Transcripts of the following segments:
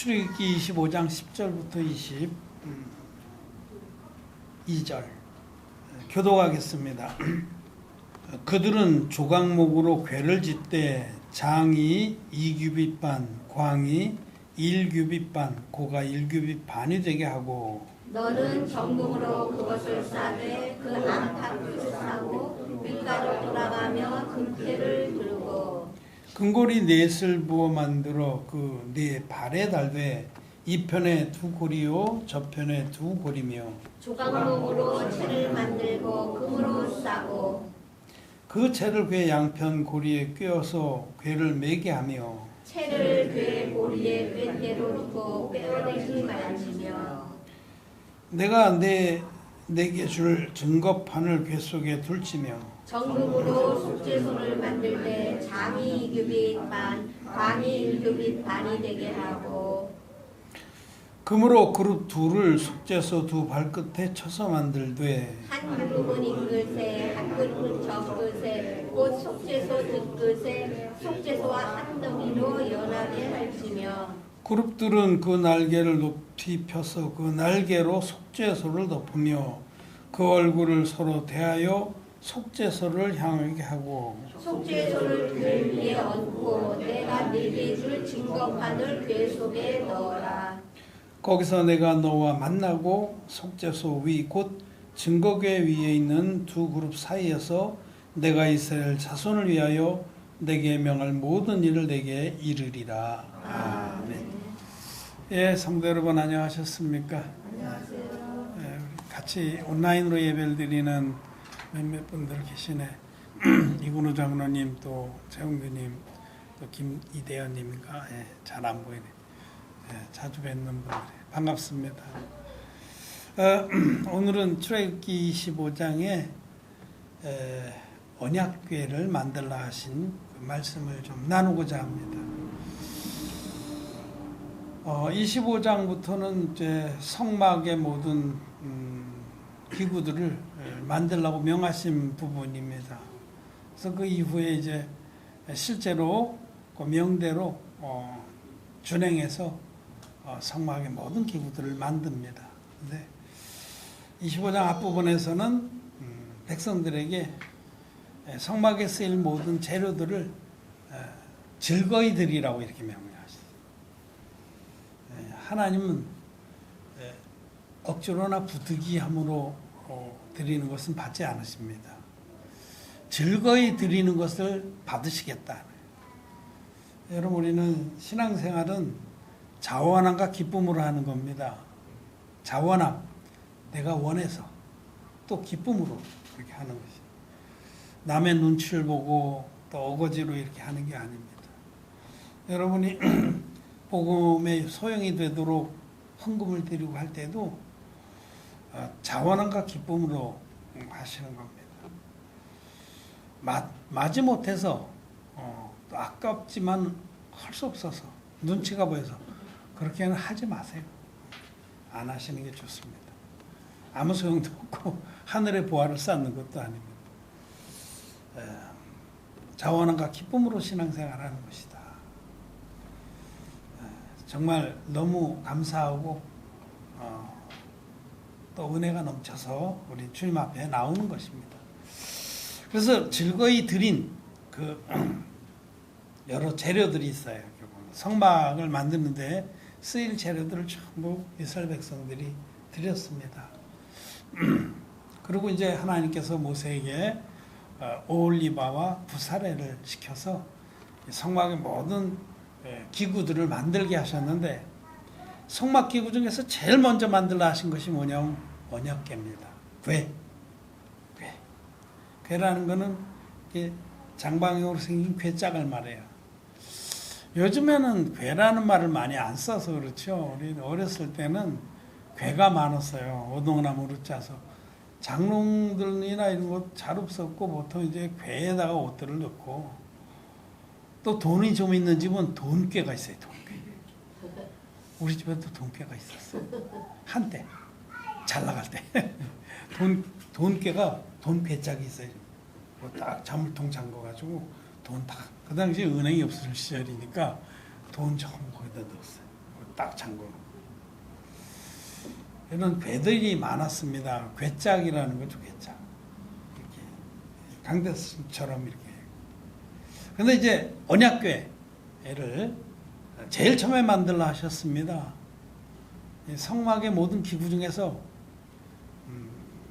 출애굽기 25장 10절부터 22절 교도하겠습니다. 그들은 조각목으로 괴를 짓되 장이 2규빗 반, 광이 1규빗 반, 고가 1규빗 반이 되게 하고 너는 정금으로 그것을 싸되 그 안팎을 싸고 윗가로 돌아가며 금태를 들고 금고리 넷을 부어 만들어 그 네 발에 달되 이 편에 두 고리요 저 편에 두 고리며. 조각목으로 채를 만들고 금으로 싸고 그 채를 괴 양편 고리에 꿰어서 괴를 매게 하며. 채를 괴 고리에 꿰대로 두고 빼어내지 말지며. 내가 내 내게 줄 증거판을 괴 속에 둘지며 정금으로 속죄소를 만들 때 장이 이규빗 반, 광이 일규빗 반이 되게 하고. 금으로 그룹 둘을 속죄서 두 발끝에 쳐서 만들되 한 그룹은 인글새, 한 그룹은 적글새, 곧 속죄소 뒷글새, 속죄소와 한 덩이로 연하게 할지며. 그룹들은 그 날개를 높이 펴서 그 날개로 속죄소를 덮으며 그 얼굴을 서로 대하여 속죄소를 향하게 하고 속죄소를 글 위에 얹고 내가 네게 줄 증거판을 궤 속에 넣어라. 거기서 내가 너와 만나고 속죄소 위 곧 증거궤 위에 있는 두 그룹 사이에서 내가 이스라엘 자손을 위하여 내게 명할 모든 일을 내게 이르리라. 아멘. 예, 성도 여러분 안녕하셨습니까? 안녕하세요. 예, 같이 온라인으로 예배를 드리는 몇몇 분들 계시네. 이근우 장로님 또 최홍규님 또 김이대현님인가 예, 잘안 보이네. 예, 자주 뵙는 분들 반갑습니다. 어, 오늘은 출애굽기 25장에 에, 언약궤를 만들라 하신 그 말씀을 좀 나누고자 합니다. 어, 25장부터는 이제 성막의 모든 음, 기구들을 에, 만들라고 명하신 부분입니다. 그래서 그 이후에 이제 실제로 그 명대로 어, 준행해서 어, 성막의 모든 기구들을 만듭니다. 근데 25장 앞부분에서는 음, 백성들에게 에, 성막에 쓰일 모든 재료들을 에, 즐거이 드리라고 이렇게 명령하셨어요. 에, 하나님은 에, 억지로나 부득이함으로 어, 드리는 것은 받지 않으십니다. 즐거이 드리는 것을 받으시겠다. 여러분 우리는 신앙생활은 자원함과 기쁨으로 하는 겁니다. 자원함, 내가 원해서 또 기쁨으로 그렇게 하는 것이. 남의 눈치를 보고 또 어거지로 이렇게 하는 게 아닙니다. 여러분이 복음에 소용이 되도록 헌금을 드리고 할 때도 어, 자원함과 기쁨으로 하시는 겁니다. 마, 마지 못해서 어, 또 아깝지만 할 수 없어서 눈치가 보여서 그렇게는 하지 마세요. 안 하시는 게 좋습니다. 아무 소용도 없고 하늘의 보화를 쌓는 것도 아닙니다. 에, 자원함과 기쁨으로 신앙생활하는 것이다. 에, 정말 너무 감사하고 어, 또 은혜가 넘쳐서 우리 주님 앞에 나오는 것입니다. 그래서 즐거이 드린 그 여러 재료들이 있어요. 성막을 만드는데 쓰일 재료들을 전부 이스라엘 백성들이 드렸습니다. 그리고 이제 하나님께서 모세에게 어, 올리바와 부사레를 시켜서 성막의 모든 예, 기구들을 만들게 하셨는데 성막 기구 중에서 제일 먼저 만들라 하신 것이 뭐냐면 언약궤입니다. 궤. 궤. 궤라는 거는 이게 장방형으로 생긴 궤짝을 말해요. 요즘에는 괴라는 말을 많이 안 써서 그렇죠. 우리 어렸을 때는 괴가 많았어요. 오동나무로 짜서. 장롱들이나 이런 거잘 없었고 보통 이제 괴에다가 옷들을 넣고 또 돈이 좀 있는 집은 돈괴가 있어요. 돈괴. 우리 집에도 돈괴가 있었어. 한때 잘 나갈 때. 돈 돈괴가 돈괴짝이 있어요. 뭐딱 자물통 잠궈가지고 돈 다. 그 당시에 은행이 없을 시절이니까 돈 전부 거기다 넣었어요. 딱 잠그는 이런 괴들이 많았습니다. 괴짝이라는 거죠, 괴짝. 이렇게 강대수처럼 이렇게. 근데 이제 언약궤를 제일 처음에 만들라 하셨습니다. 이 성막의 모든 기구 중에서 음,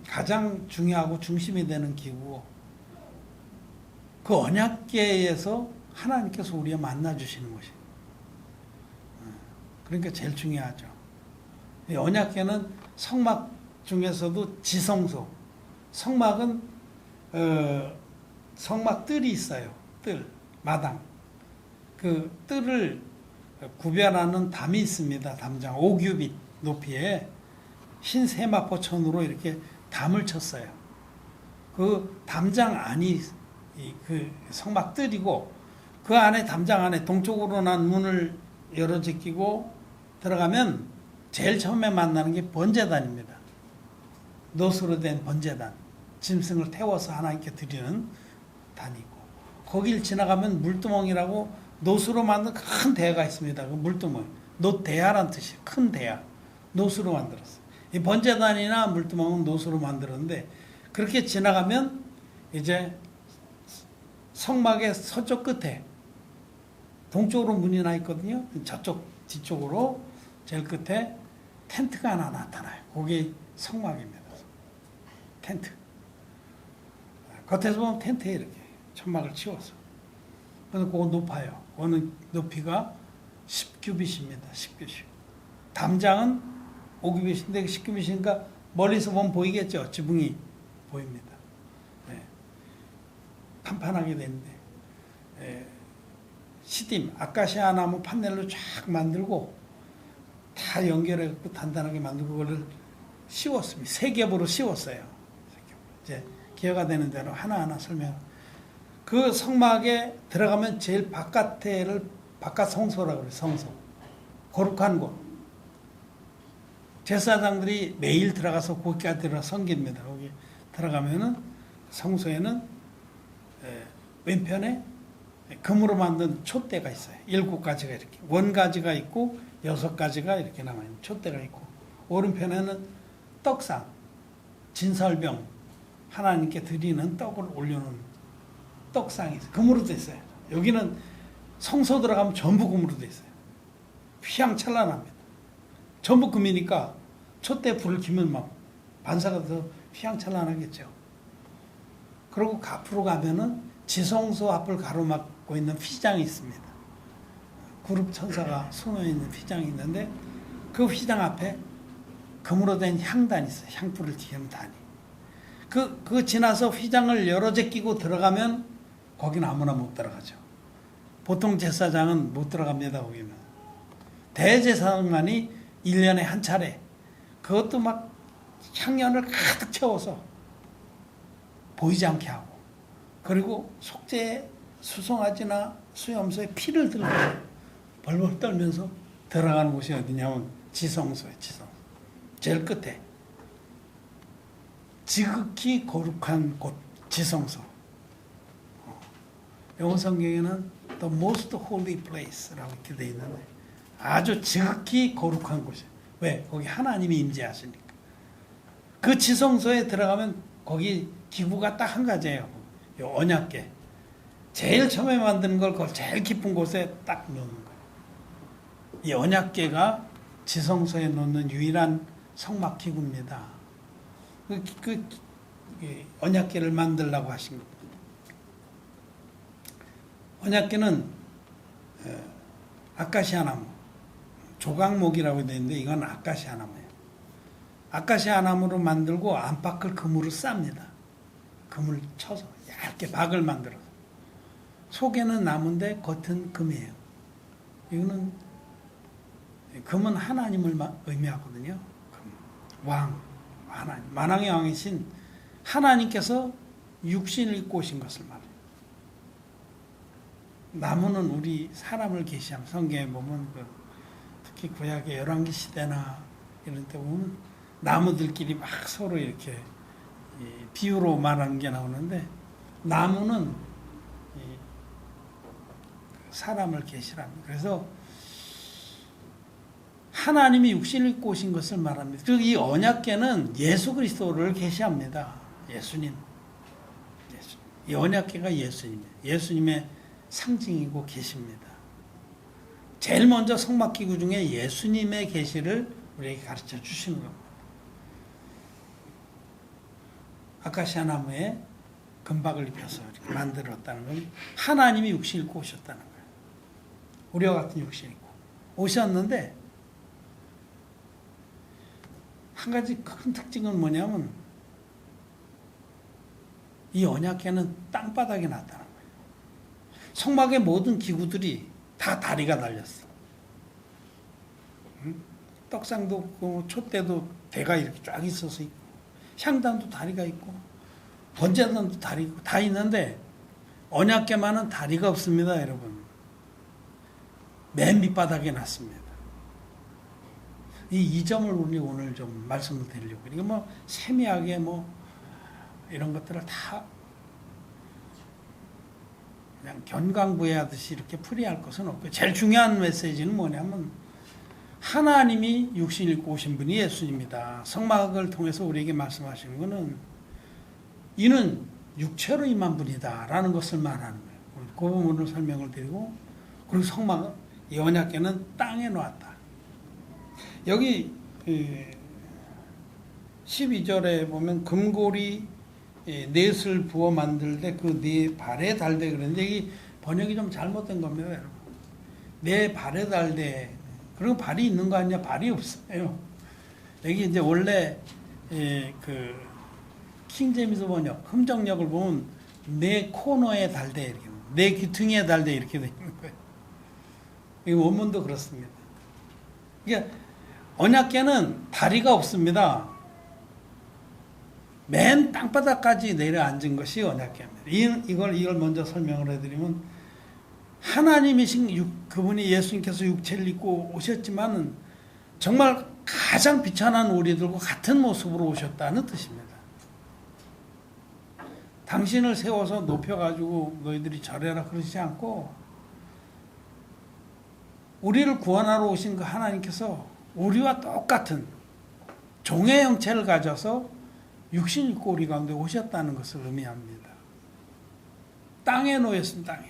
가장 중요하고 중심이 되는 기구고 그 언약궤에서 하나님께서 우리와 만나 주시는 것이. 어, 그러니까 제일 중요하죠. 이 언약궤는 성막 중에서도 지성소. 성막은 어, 성막 뜰이 있어요. 뜰, 마당. 그 뜰을 구별하는 담이 있습니다. 담장 5규빗 높이에 흰 세마포천으로 이렇게 담을 쳤어요. 그 담장 안이 이그 성막 뜰이고 그 안에 담장 안에 동쪽으로 난 문을 열어 제끼고 들어가면 제일 처음에 만나는 게 번제단입니다. 노수로 된 번제단. 짐승을 태워서 하나님께 드리는 단이고 거길 지나가면 물두멍이라고 노수로 만든 큰 대야가 있습니다. 그 물두멍. 노대야란 뜻이에요. 큰 대야. 노수로 만들었어요. 이 번제단이나 물두멍은 노수로 만들었는데 그렇게 지나가면 이제 성막의 서쪽 끝에 동쪽으로 문이 나 있거든요. 저쪽 뒤쪽으로 제일 끝에 텐트가 하나 나타나요. 거기 성막입니다. 텐트. 겉에서 보면 텐트에 이렇게 천막을 치워서. 그래서 그거 높아요. 그거는 높이가 10규빗입니다. 10규빗. 담장은 5규빗인데 10규빗이니까 멀리서 보면 보이겠죠. 지붕이 보입니다. 네. 판판하게 되는데 예. 시딤, 아카시아 나무 판넬로 쫙 만들고 다 연결해갖고 단단하게 만들고 그걸 씌웠습니다. 세 겹으로 씌웠어요. 이제 기회가 되는 대로 하나하나 설명. 그 성막에 들어가면 제일 바깥에를 바깥 성소라고 그래요. 성소. 거룩한 곳. 제사장들이 매일 들어가서 들어 섬깁니다. 거기 들어가면은 성소에는 에, 왼편에 금으로 만든 촛대가 있어요. 일곱 가지가 이렇게 원 가지가 있고 여섯 가지가 이렇게 남아 있는 촛대가 있고 오른편에는 떡상, 진설병 하나님께 드리는 떡을 올려놓은 떡상이 있어요. 금으로 돼 있어요. 여기는 성소 들어가면 전부 금으로 돼 있어요. 휘황찬란합니다. 전부 금이니까 촛대 불을 켜면 막 반사가 더 휘황찬란하겠죠. 그리고 앞으로 가면은 지성소 앞을 가로막고 있는 휘장이 있습니다. 그룹 천사가 손에 있는 휘장이 있는데 그 휘장 앞에 금으로 된 향단이 있어요. 향불을 튀는 단이. 그, 그 지나서 휘장을 열어 제끼고 들어가면 거기는 아무나 못 들어가죠. 보통 제사장은 못 들어갑니다, 거기는. 대제사장만이 1년에 한 차례. 그것도 막 향연을 가득 채워서 보이지 않게 하고. 그리고 속죄 수송아지나 수염소에 피를 들고 벌벌 떨면서 들어가는 곳이 어디냐면 지성소에 지성. 제일 끝에 지극히 거룩한 곳 지성소. 영어 성경에는 the most holy place라고 이렇게 돼 있는데 아주 지극히 거룩한 곳이. 왜? 거기 하나님이 임재하시니까. 그 지성소에 들어가면 거기 기구가 딱 한 가지예요. 요 언약계. 제일 처음에 만드는 걸 그걸 제일 깊은 곳에 딱 넣는 거예요. 이 언약계가 지성소에 놓는 유일한 성막 기구입니다. 그, 그, 그 언약계를 만들라고 하신 겁니다. 언약계는 어, 아카시아 나무, 조각목이라고 되어 있는데 이건 아카시아 나무예요. 아카시아 나무로 만들고 안팎을 금으로 쌉니다. 금을 쳐서 얇게 박을 만들어서 속에는 나무인데 겉은 금이에요. 이거는 금은 하나님을 의미하거든요. 금. 왕, 하나님, 만왕의 왕이신 하나님께서 육신을 입고 오신 것을 말해요. 나무는 우리 사람을 계시함 성경에 보면 그 특히 구약의 열왕기 시대나 이런 때 보면 나무들끼리 막 서로 이렇게 비유로 말하는 게 나오는데 나무는 사람을 계시랍니다. 그래서 하나님이 육신을 입고 오신 것을 말합니다. 그리고 이 언약계는 예수 그리스도를 계시합니다. 예수님. 예수. 이 언약계가 예수님이에요. 예수님의 상징이고 계십니다. 제일 먼저 성막기구 중에 예수님의 계시를 우리에게 가르쳐 주시는 겁니다. 아카시아 나무에 금박을 입혀서 만들었다는 건 하나님이 육신 입고 오셨다는 거예요. 우리와 같은 육신 입고 오셨는데 한 가지 큰 특징은 뭐냐면 이 언약계는 땅바닥에 났다는 거예요. 성막의 모든 기구들이 다 다리가 달렸어. 응? 떡상도 없고 촛대도 대가 이렇게 쫙 있어서 있고 향단도 다리가 있고 번제단도 다리 있고 다 있는데 언약계만은 다리가 없습니다, 여러분. 맨 밑바닥에 놨습니다. 이, 이 점을 우리 오늘 좀 말씀을 드리려고. 이거 뭐 세미하게 뭐 이런 것들을 다 그냥 견강부회하듯이 이렇게 풀이할 것은 없고 제일 중요한 메시지는 뭐냐면 하나님이 육신 입고 오신 분이 예수님이다. 성막을 통해서 우리에게 말씀하시는 것은 이는 육체로 임한 분이다 라는 것을 말하는 거예요. 그 부분을 설명을 드리고 그리고 성막 이 언약궤는 땅에 놓았다. 여기 그 12절에 보면 금고리 예, 넷을 부어 만들 때 그 네 발에 달되 그러는데 이 번역이 좀 잘못된 겁니다, 여러분. 네 발에 달되 그리고 발이 있는 거 아니냐? 발이 없어요. 여기 이제 원래 예, 그 킹제미스 번역 흠정역을 보면 네 코너에 달되 이렇게 네 귀퉁이에 달되 이렇게 되어 있는 거예요. 이 원문도 그렇습니다. 이게 언약계는 다리가 없습니다. 맨 땅바닥까지 내려앉은 것이 언약계입니다. 이, 이걸 이걸 먼저 설명을 해드리면 하나님이신 육, 그분이 예수님께서 육체를 입고 오셨지만은 정말 가장 비천한 우리들과 같은 모습으로 오셨다는 뜻입니다. 당신을 세워서 높여가지고 너희들이 절해라 그러지 않고 우리를 구원하러 오신 그 하나님께서 우리와 똑같은 종의 형체를 가져서 육신 우리 가운데 오셨다는 것을 의미합니다. 땅에 놓였습니다. 땅에.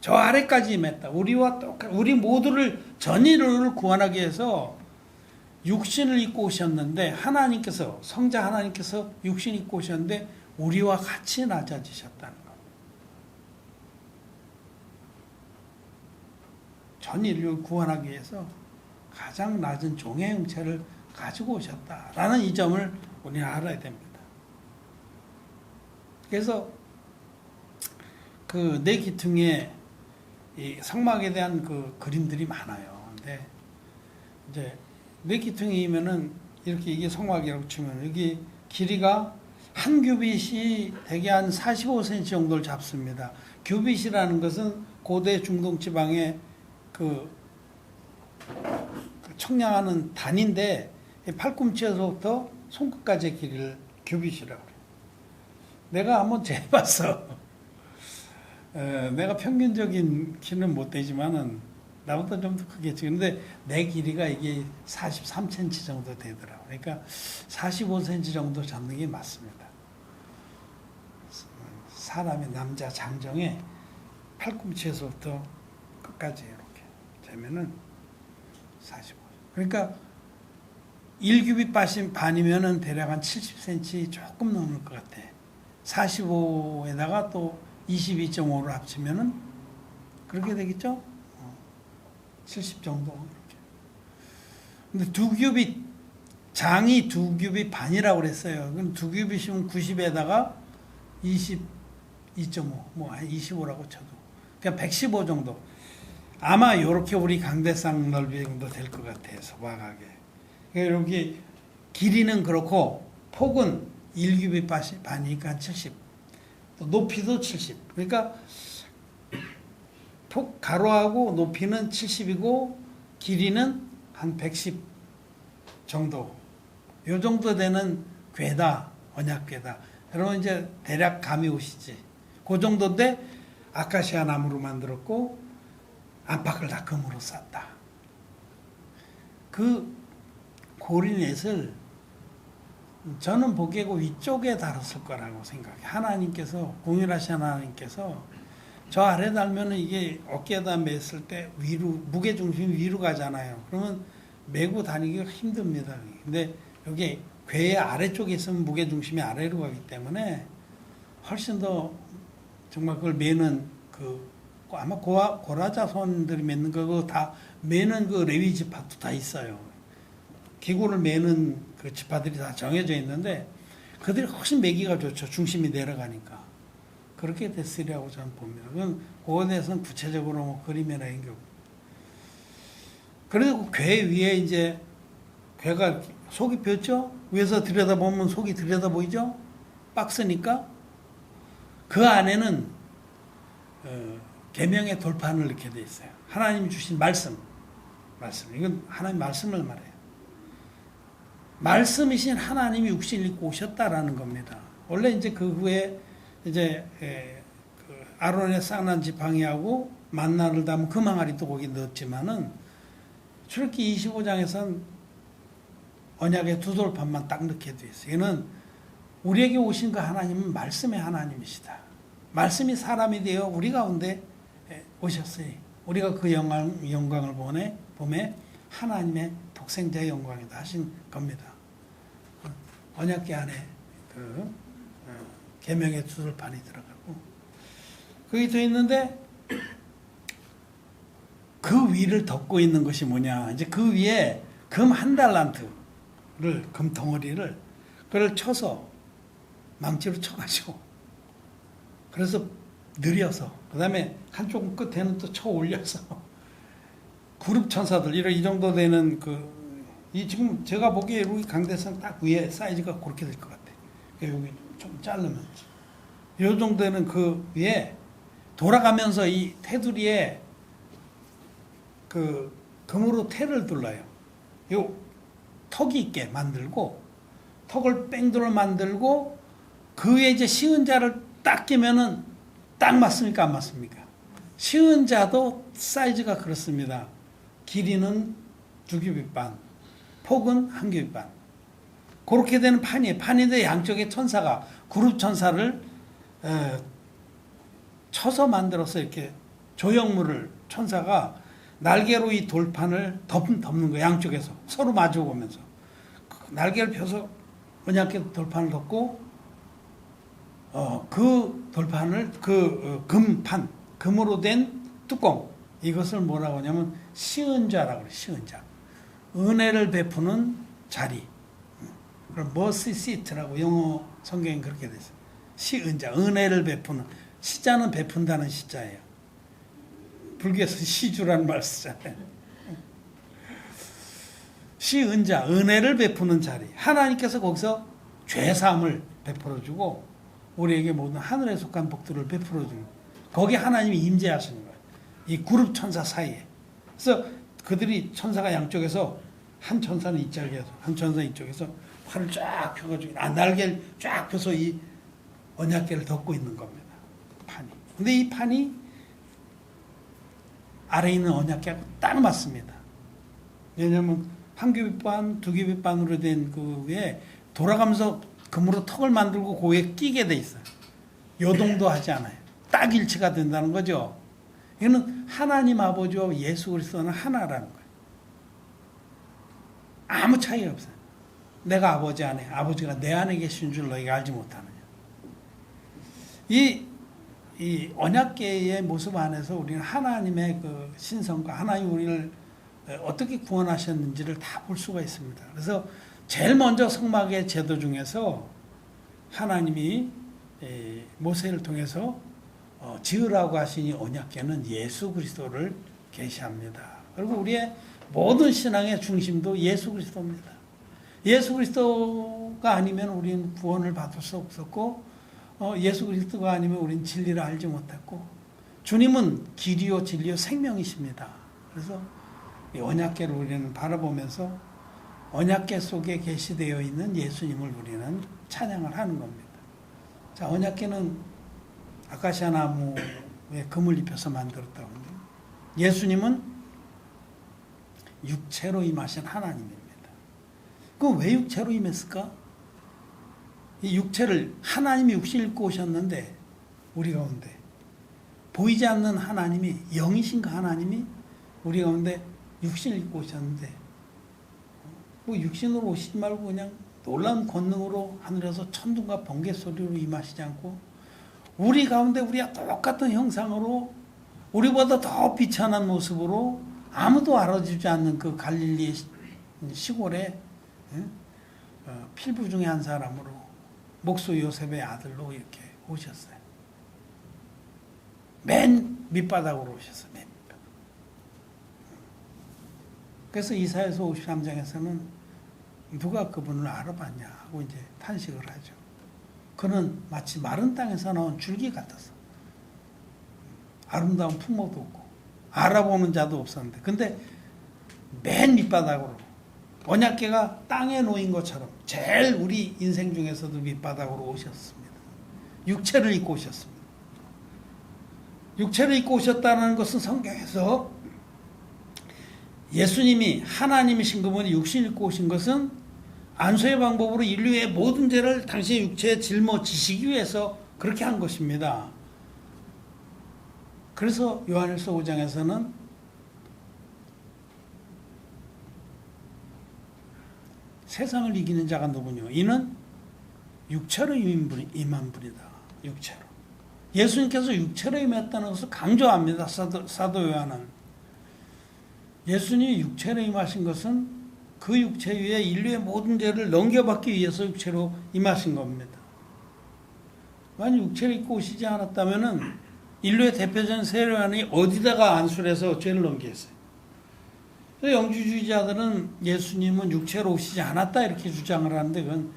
저 아래까지 임했다. 우리와 똑같 우리 모두를 전인을 구원하기 위해서 육신을 입고 오셨는데 하나님께서 성자 하나님께서 육신 입고 오셨는데 우리와 같이 낮아지셨다는 것. 전 인류를 구원하기 위해서 가장 낮은 종의 형체를 가지고 오셨다라는 이 점을 우리는 알아야 됩니다. 그래서 그 내 기퉁에 이 성막에 대한 그 그림들이 많아요. 근데 이제 내 기퉁이면은 이렇게 이게 성막이라고 치면 여기 길이가 한 규빗이 대개 한 45cm 정도를 잡습니다. 규빗이라는 것은 고대 중동 지방의 그, 그 청량하는 단인데 팔꿈치에서부터 손끝까지의 길이를 규빗이라고 그래요. 내가 한번 재봤어. 에, 내가 평균적인 키는 못 되지만은 나보다 좀 더 크겠지. 근데 내 길이가 이게 43cm 정도 되더라고. 그러니까 45cm 정도 잡는 게 맞습니다. 사람의 남자 장정에 팔꿈치에서부터 끝까지 이렇게 되면은 45. 그러니까 1규빗 반이면은 대략 한 70cm 조금 넘을 것 같아. 45에다가 또 22.5를 합치면은 그렇게 되겠죠? 70 정도 이렇게. 근데 두 규빗 장이 두 규빗 반이라고 그랬어요. 그럼 두 규빗이면 90에다가 22.5, 뭐한 25라고 쳐도 그냥 115 정도. 아마 이렇게 우리 강대상 넓이 정도 될 것 같아요. 소박하게. 여기 길이는 그렇고 폭은 1규빗 반이니까 70. 또 높이도 70. 그러니까 폭 가로하고 높이는 70이고 길이는 한 110 정도. 요 정도 되는 괴다. 언약괴다. 여러분 이제 대략 감이 오시지. 그 정도인데 아카시아 나무로 만들었고 안팎을 다 금으로 쌌다. 그 고리넷을 저는 보기에 그 위쪽에 달았을 거라고 생각해. 하나님께서 공일하신 하나님께서 저 아래 달면은 이게 어깨에다 맸을 때 위로 무게 중심이 위로 가잖아요. 그러면 메고 다니기가 힘듭니다. 근데 여기 괴의 아래쪽에 있으면 무게 중심이 아래로 가기 때문에 훨씬 더 정말 그걸 매는 그 아마 고라자손들이 맺는 거고 다 매는 그 레위 지파도 다 있어요. 기구를 매는 그 지파들이 다 정해져 있는데 그들이 훨씬 매기가 좋죠. 중심이 내려가니까. 그렇게 됐으리라고 저는 봅니다. 그건 그거에 대해서는 구체적으로 뭐 그림이나 이런 게 없고. 그래도 괴 위에 이제 괴가 속이 폈죠? 위에서 들여다보면 속이 들여다 보이죠? 박스니까 그 안에는 어, 계명의 돌판을 넣게 돼 있어요. 하나님 주신 말씀, 말씀. 이건 하나님 말씀을 말해요. 말씀이신 하나님이 육신을 입고 오셨다라는 겁니다. 원래 이제 그 후에 이제 에, 그 아론의 쌍난 지팡이하고 만나를 담은 그 망아리도 거기 넣었지만은 출애기 25장에선 언약의 두 돌판만 딱 넣게 돼 있어요. 이는 우리에게 오신 그 하나님은 말씀의 하나님이시다. 말씀이 사람이 되어 우리 가운데 오셨어요. 우리가 그 영광, 영광을 보내, 봄에 하나님의 독생자의 영광이다 하신 겁니다. 언약계 안에 그 어, 계명의 두돌판이 들어가고 거기 돼 있는데 그 위를 덮고 있는 것이 뭐냐? 이제 그 위에 금 한 달란트를 금 덩어리를 그걸 쳐서 망치로 쳐가지고 그래서 느려서 그 다음에 한쪽 끝에는 또 쳐 올려서 그룹 천사들 이런 이 정도 되는 그 이 지금 제가 보기에 여기 강대상 딱 위에 사이즈가 그렇게 될 것 같아. 여기 좀 자르면 이 정도 되는 그 위에 돌아가면서 이 테두리에 그 금으로 테를 둘러요. 요 턱이 있게 만들고 턱을 뺑돌 만들고 그 위에 이제 시은 자를 딱 끼면은 딱 맞습니까 안 맞습니까? 시은 자도 사이즈가 그렇습니다. 길이는 두 규빗 반, 폭은 한 규빗 반. 그렇게 되는 판이에요. 판인데 양쪽에 천사가 그룹 천사를 에, 쳐서 만들어서 이렇게 조형물을 천사가 날개로 이 돌판을 덮, 덮는 거예요. 양쪽에서 서로 마주 보면서 그 날개를 펴서 언약계 돌판을 덮고 어, 그 돌판을 그 어, 금판 금으로 된 뚜껑 이것을 뭐라고 하냐면 시은자라고 그래 시은자 은혜를 베푸는 자리. 그럼 머시 시트라고 영어 성경에 그렇게 돼 있어요. 시은자 은혜를 베푸는 시자는 베푼다는 시자예요. 불교에서 시주라는 말 쓰잖아요. 시은자 은혜를 베푸는 자리. 하나님께서 거기서 죄사함을 베풀어주고 우리에게 모든 하늘에 속한 복들을 베풀어주는 거기 하나님이 임재하시는 거예요. 이 그룹 천사 사이에. 그래서 그들이 천사가 양쪽에서 한 천사는 이쪽에서 한 천사 이쪽에서 팔을 쫙 펴가지고 아, 날개를 쫙 펴서 이 언약계를 덮고 있는 겁니다. 판이. 근데 이 판이 아래에 있는 언약계하고 딱 맞습니다. 왜냐하면 한 규빗반, 두 규빗반으로 된그 위에 돌아가면서 금으로 턱을 만들고 그 위에 끼게 돼 있어요. 요동도 하지 않아요. 딱 일치가 된다는 거죠. 이거는 하나님 아버지와 예수 그리스도는 하나라는 거예요. 아무 차이가 없어요. 내가 아버지 안에, 아버지가 내 안에 계신 줄 너희가 알지 못하느냐. 이, 이 언약계의 모습 안에서 우리는 하나님의 그 신성과 하나님 우리를 어떻게 구원하셨는지를 다 볼 수가 있습니다. 그래서 제일 먼저 성막의 제도 중에서 하나님이 모세를 통해서 어, 지으라고 하시니 언약계는 예수 그리스도를 계시합니다. 그리고 우리의 모든 신앙의 중심도 예수 그리스도입니다. 예수 그리스도가 아니면 우리는 구원을 받을 수 없었고 어, 예수 그리스도가 아니면 우리는 진리를 알지 못했고 주님은 길이요 진리요 생명이십니다. 그래서 이 언약계를 우리는 바라보면서 언약계 속에 계시되어 있는 예수님을 우리는 찬양을 하는 겁니다. 자, 언약계는 아카시아 나무에 금을 입혀서 만들었다고 합니다. 예수님은 육체로 임하신 하나님입니다. 그럼 왜 육체로 임했을까? 이 육체를 하나님이 육신을 입고 오셨는데 우리 가운데 보이지 않는 하나님이 영이신 그 하나님이 우리 가운데 육신을 입고 오셨는데 뭐 육신으로 오시지 말고 그냥 놀라운 권능으로 하늘에서 천둥과 번개 소리로 임하시지 않고 우리 가운데 우리와 똑같은 형상으로 우리보다 더 비천한 모습으로 아무도 알아주지 않는 그 갈릴리 시- 시골에 예? 어, 필부 중에 한 사람으로 목수 요셉의 아들로 이렇게 오셨어요. 맨 밑바닥으로 오셨어요. 맨 밑바닥. 그래서 이사에서 53장에서는 누가 그분을 알아봤냐 하고 이제 탄식을 하죠. 그는 마치 마른 땅에서 나온 줄기 같았어. 아름다운 풍모도 없고 알아보는 자도 없었는데 근데 맨 밑바닥으로 언약계가 땅에 놓인 것처럼 제일 우리 인생 중에서도 밑바닥으로 오셨습니다. 육체를 입고 오셨습니다. 육체를 입고 오셨다는 것은 성경에서 예수님이 하나님이신 그분이 육신 입고 오신 것은 안수의 방법으로 인류의 모든 죄를 당시의 육체에 짊어지시기 위해서 그렇게 한 것입니다. 그래서 요한일서 5장에서는 세상을 이기는 자가 누구냐? 이는 육체로 임한 분이다. 육체로. 예수님께서 육체로 임했다는 것을 강조합니다. 사도, 사도 요한은. 예수님이 육체로 임하신 것은 그 육체 위에 인류의 모든 죄를 넘겨받기 위해서 육체로 임하신 겁니다. 만약 육체를 입고 오시지 않았다면은 인류의 대표적인 세례관이 어디다가 안수를 해서 죄를 넘기겠어요? 영주주의자들은 예수님은 육체로 오시지 않았다 이렇게 주장을 하는데 그건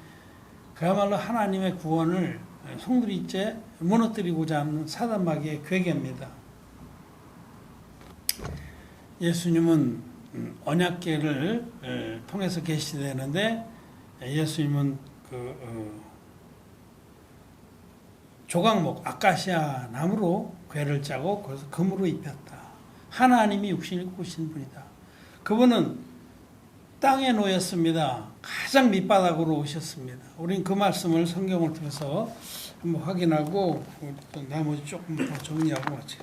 그야말로 하나님의 구원을 송두리째 무너뜨리고자 하는 사단마귀의 괴계입니다. 예수님은 음, 언약계를 에, 통해서 계시되는데 예수님은 그 어, 조각목 아카시아 나무로 괴를 짜고 그래서 금으로 입혔다. 하나님이 육신을 오신 분이다. 그분은 땅에 놓였습니다. 가장 밑바닥으로 오셨습니다. 우린 그 말씀을 성경을 통해서 한번 확인하고 또 나머지 조금 더 정리하고 같이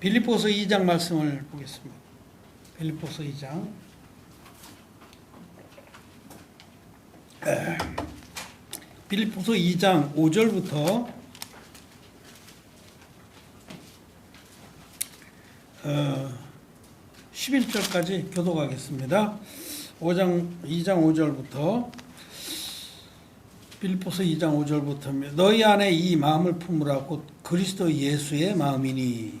빌립보서 2장 말씀을 보겠습니다. 빌립보서 2장. 에, 빌립보서 2장 5절부터 어, 11절까지 교독하겠습니다. 5장 2장 5절부터 빌립보서 2장 5절부터 너희 안에 이 마음을 품으라. 곧 그리스도 예수의 마음이니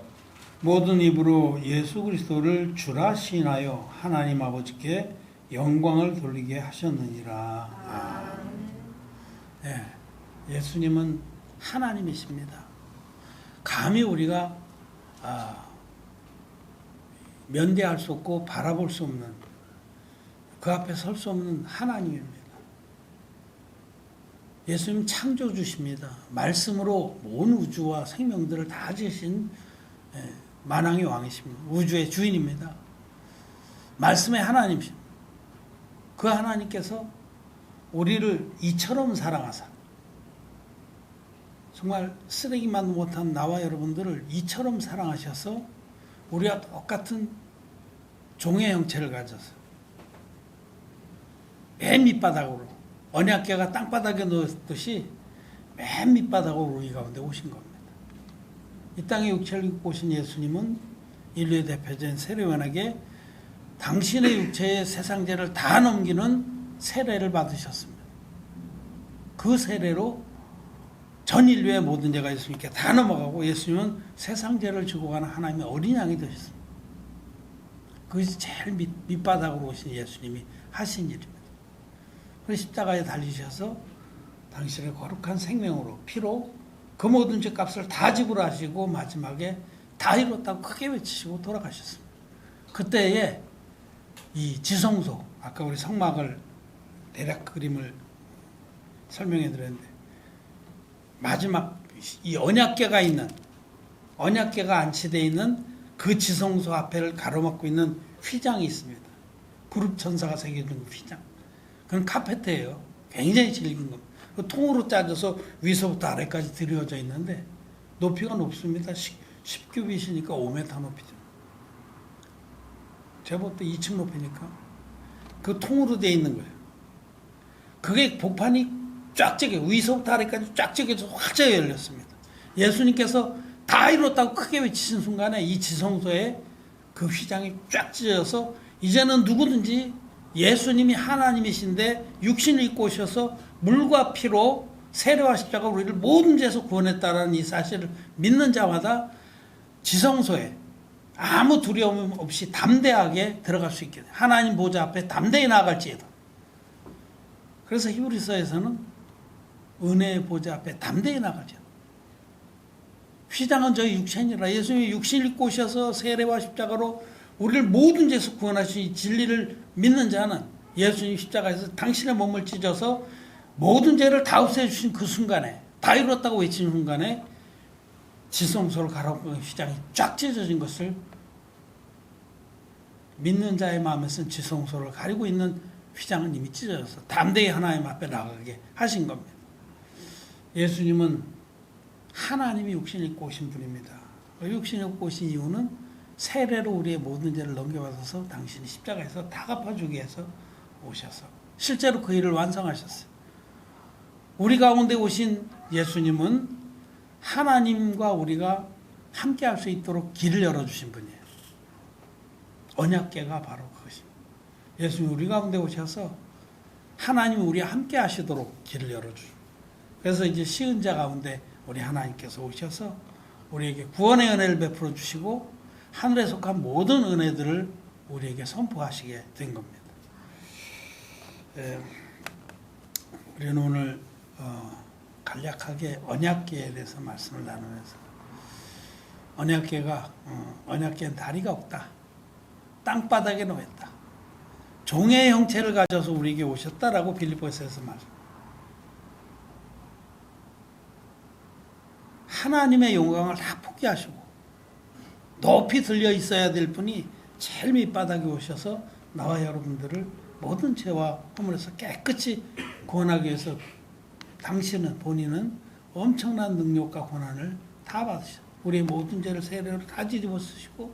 모든 입으로 예수 그리스도를 주라 시인하여 하나님 아버지께 영광을 돌리게 하셨느니라. 예, 예수님은 하나님이십니다. 감히 우리가 아, 면대할 수 없고 바라볼 수 없는 그 앞에 설 수 없는 하나님입니다. 예수님 창조주십니다. 말씀으로 온 우주와 생명들을 다 지으신 예, 만왕의 왕이십니다. 우주의 주인입니다. 말씀의 하나님이십니다. 그 하나님께서 우리를 이처럼 사랑하사 정말 쓰레기만 못한 나와 여러분들을 이처럼 사랑하셔서 우리와 똑같은 종의 형체를 가져서 맨 밑바닥으로 언약계가 땅바닥에 놓았듯이 맨 밑바닥으로 우리 가운데 오신 겁니다. 이 땅에 육체를 입고 오신 예수님은 인류의 대표적인 세례원에게 당신의 육체의 세상죄를 다 넘기는 세례를 받으셨습니다. 그 세례로 전 인류의 모든 죄가 예수님께 다 넘어가고 예수님은 세상 죄를 지고 가는 하나님의 어린 양이 되셨습니다. 그것이 제일 밑, 밑바닥으로 오신 예수님이 하신 일입니다. 그래서 십자가에 달리셔서 당신의 거룩한 생명으로 피로 그 모든 죄값을 다 지불하시고 마지막에 다 이뤘다고 크게 외치시고 돌아가셨습니다. 그때에 이 지성소 아까 우리 성막을 대략 그림을 설명해 드렸는데 마지막 이 언약궤가 있는 언약궤가 안치되어 있는 그 지성소 앞에를 가로막고 있는 휘장이 있습니다. 그룹 천사가 새겨준 휘장. 그건 카페트예요. 굉장히 질긴 겁니다. 그 통으로 짜져서 위서부터 아래까지 들여져 있는데 높이가 높습니다. 10, 10큐빗이니까 5m 높이죠. 제법 또 2층 높이니까 그 통으로 되어 있는 거예요. 그게 복판이 쫙 찢겨 위서부터 아래까지 쫙 찢겨서 활짝 열렸습니다. 예수님께서 다 이뤘다고 크게 외치신 순간에 이 지성소에 그 휘장이 쫙 찢어져서 이제는 누구든지 예수님이 하나님이신데 육신을 입고 오셔서 물과 피로 세례와 십자가 우리를 모든 죄에서 구원했다라는 이 사실을 믿는 자마다 지성소에 아무 두려움 없이 담대하게 들어갈 수 있게 돼. 하나님 보좌 앞에 담대히 나아갈지에도. 그래서 히브리서에서는 은혜의 보좌 앞에 담대히 나가죠. 휘장은 저희 육신이라 예수님이 육신을 오셔서 세례와 십자가로 우리를 모든 죄에서 구원하신 이 진리를 믿는 자는 예수님 십자가에서 당신의 몸을 찢어서 모든 죄를 다 없애주신 그 순간에 다 이뤘다고 외치는 순간에 지성소를 가로막은 휘장이 쫙 찢어진 것을 믿는 자의 마음에서는 지성소를 가리고 있는 휘장은 이미 찢어져서 담대히 하나님 앞에 나가게 하신 겁니다. 예수님은 하나님이 육신을 입고 오신 분입니다. 육신을 입고 오신 이유는 세례로 우리의 모든 죄를 넘겨받아서 당신이 십자가에서 다 갚아주기 위해서 오셔서 실제로 그 일을 완성하셨어요. 우리 가운데 오신 예수님은 하나님과 우리가 함께 할 수 있도록 길을 열어주신 분이에요. 언약계가 바로 그것입니다. 예수님이 우리 가운데 오셔서 하나님이 우리와 함께 하시도록 길을 열어주죠. 그래서 이제 시은자 가운데 우리 하나님께서 오셔서 우리에게 구원의 은혜를 베풀어 주시고 하늘에 속한 모든 은혜들을 우리에게 선포하시게 된 겁니다. 에, 우리는 오늘 어, 간략하게 언약계에 대해서 말씀을 나누면서 언약계가 어, 언약계는 다리가 없다. 땅바닥에 놓였다. 종의 형체를 가져서 우리에게 오셨다라고 빌립보서에서 말. 하나님의 영광을 다 포기하시고 높이 들려 있어야 될 분이 제일 밑바닥에 오셔서 나와 여러분들을 모든 죄와 허물에서 깨끗이 구원하기 위해서 당신은 본인은 엄청난 능력과 권한을 다 받으셔. 우리의 모든 죄를 세례로 다 뒤집어 쓰시고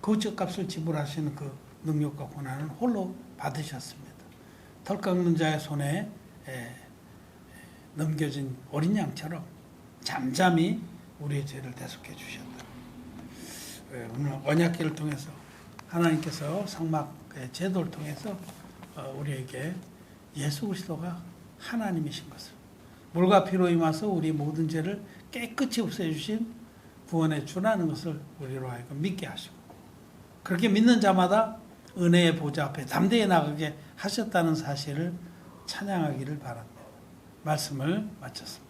그 죄값을 지불하시는 그 능력과 권한을 홀로 받으셨습니다. 털 깎는 자의 손에 에, 넘겨진 어린 양처럼 잠잠히 우리의 죄를 대속해 주셨다. 예, 오늘 언약기를 통해서 하나님께서 성막의 제도를 통해서 어, 우리에게 예수 그리스도가 하나님이신 것을 물과 피로 임하서 우리 모든 죄를 깨끗이 없애주신 구원의 주라는 것을 우리로 하여금 믿게 하시고 그렇게 믿는 자마다 은혜의 보좌 앞에 담대히 나가게 하셨다는 사실을 찬양하기를 바랍니다. 말씀을 마쳤습니다.